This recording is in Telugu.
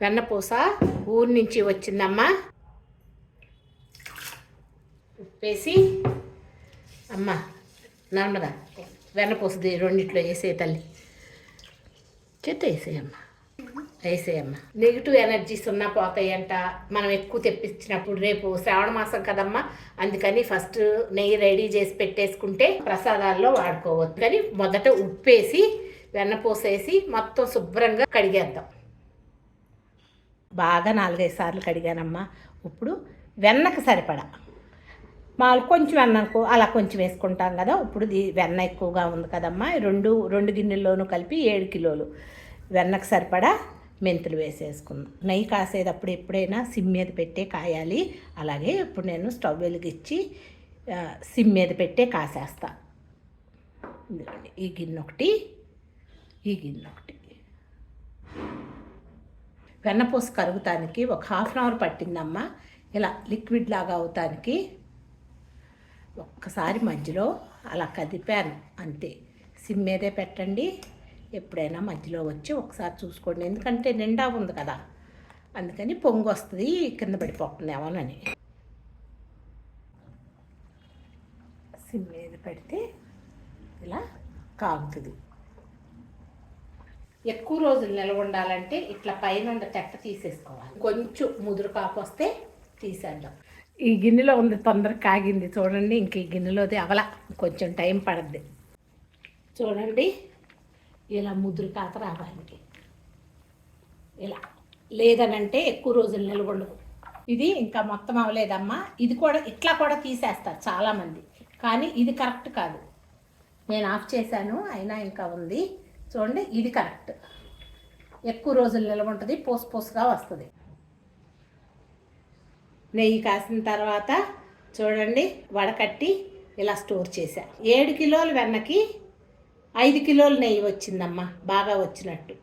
వెన్నపూస ఊరి నుంచి వచ్చిందమ్మా. ఉప్పేసి అమ్మ నర్మదా వెన్నపూసది రెండిట్లో వేసే తల్లి. చేత వేసేయమ్మా. వేసేయమ్మా. నెగిటివ్ ఎనర్జీస్ ఉన్నా పోతాయంట. మనం ఎక్కువ తెప్పించినప్పుడు రేపు శ్రావణ మాసం కదమ్మా. అందుకని ఫస్ట్ నెయ్యి రెడీ చేసి పెట్టేసుకుంటే ప్రసాదాల్లో వాడుకోవచ్చు. కానీ మొదట ఉప్పేసి వెన్నపూసేసి మొత్తం శుభ్రంగా కడిగేద్దాం. బాగా నాలుగైదు సార్లు కడిగానమ్మా. ఇప్పుడు వెన్నకు సరిపడా. మాలు కొంచెం వెన్నకు అలా కొంచెం వేసుకుంటాం కదా ఇప్పుడు వెన్న ఎక్కువగా ఉంది కదమ్మా. రెండు రెండు గిన్నెల్లోనూ కలిపి ఏడు కిలోలు. వెన్నకు సరిపడా మెంతులు వేసేసుకుందాం. నెయ్యి కాసేటప్పుడు ఎప్పుడైనా సిమ్ మీద పెట్టే కాయాలి. అలాగే ఇప్పుడు నేను స్టవ్ వెలిగించి సిమ్ మీద పెట్టే కాసేస్తా. ఈ గిన్నె ఒకటి ఈ గిన్నె ఒకటి. వెన్నపూస కరుగుతానికి ఒక హాఫ్ అన్ అవర్ పట్టిందమ్మా. ఇలా లిక్విడ్ లాగా అవుతానికి ఒక్కసారి మధ్యలో అలా కదిపాను అంతే. సిమ్ మీదే పెట్టండి. ఎప్పుడైనా మధ్యలో వచ్చి ఒకసారి చూసుకోండి. ఎందుకంటే నిండా ఉంది కదా. అందుకని పొంగు వస్తుంది కింద పడిపోతుందేమోనని సిమ్ మీద పెడితే ఇలా కాగుతుంది. ఎక్కువ రోజులు నిల్వ ఉండాలంటే ఇట్లా పైన ఉన్న తెట్ట తీసేసుకోవాలి. కొంచెం ముదురు కాపు వస్తే తీసేద్దాం. ఈ గిన్నెలో ఉంది తొందరగా కాగింది. చూడండి ఇంక ఈ గిన్నెలోది అవల. కొంచెం టైం పడద్ది. చూడండి ఇలా ముదురు కాత రావాలి ఇలా. లేదనంటే ఎక్కువ రోజులు నిల్వ ఉండదు. ఇది ఇంకా మొత్తం అవ్వలేదమ్మా ఇది కూడా ఇట్లా కూడా తీసేస్తారు చాలామంది. కానీ ఇది కరెక్ట్ కాదు. నేను ఆఫ్ చేశాను అయినా ఇంకా ఉంది. చూడండి ఇది కరెక్ట్ ఎక్కువ రోజులు నిల్వ ఉంటుంది పోసు పోసుగా వస్తుంది. నెయ్యి కాసిన తర్వాత చూడండి వడకట్టి ఇలా స్టోర్ చేశా. ఏడు కిలోల వెన్నకి ఐదు కిలోల నెయ్యి వచ్చిందమ్మా బాగా వచ్చినట్టు.